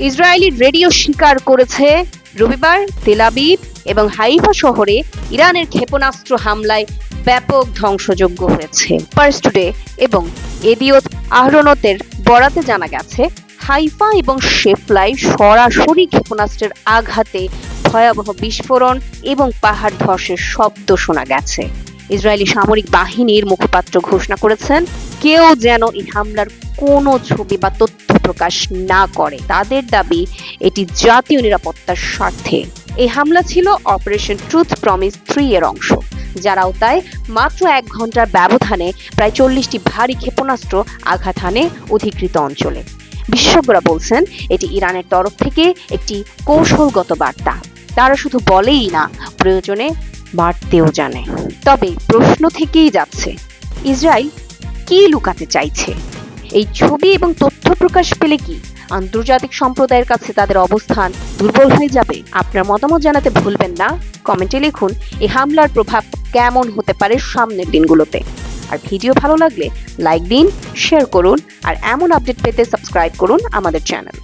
Israeli radio স্বীকার করেছে রবিবার তেলাবিব এবং হাইফা শহরে ইরানের ক্ষেপণাস্ত্র হামলায় ব্যাপক ধ্বংসযোগ্য হয়েছে। পার্স টুডে এবং এদিওত আহরনতের বরাতে জানা গেছে, হাইফা এবং শেফলাই সরাসরি ক্ষেপণাস্ত্রের আঘাতে ভয়াবহ বিস্ফোরণ এবং পাহাড় ধসের শব্দ শোনা গেছে। ইসরায়েলি সামরিক বাহিনীর মুখপাত্র ঘোষণা করেছেন, কেউ যেন এই হামলার কোনো ছবি বা তথ্য প্রকাশ না করে। তাদের দাবি, এটি জাতীয় নিরাপত্তার স্বার্থে। এই হামলা ছিল অপারেশন ট্রুথ প্রমিস থ্রি এর অংশ, যার আওতায় মাত্র এক ঘণ্টার ব্যবধানে প্রায় চল্লিশটি ভারী ক্ষেপণাস্ত্র আঘাত হানে অধিকৃত অঞ্চলে। বিশেষজ্ঞরা বলছেন, এটি ইরানের তরফ থেকে একটি কৌশলগত বার্তা। তারা শুধু বলেই না, প্রয়োজনে বাড়তেও জানে। তবে প্রশ্ন থেকেই যাচ্ছে, ইসরায়েল কি লুকাতে চাইছে? এই ছবি এবং তথ্য প্রকাশ পেলে কি আন্তর্জাতিক সম্প্রদায়ের কাছে তাদের অবস্থান দুর্বল হয়ে যাবে? আপনার মতামত জানাতে ভুলবেন না। কমেন্টে লিখুন এই হামলার প্রভাব কেমন হতে পারে সামনের দিনগুলোতে। আর ভিডিও ভালো লাগলে লাইক দিন, শেয়ার করুন, আর এমন আপডেট পেতে সাবস্ক্রাইব করুন আমাদের চ্যানেল।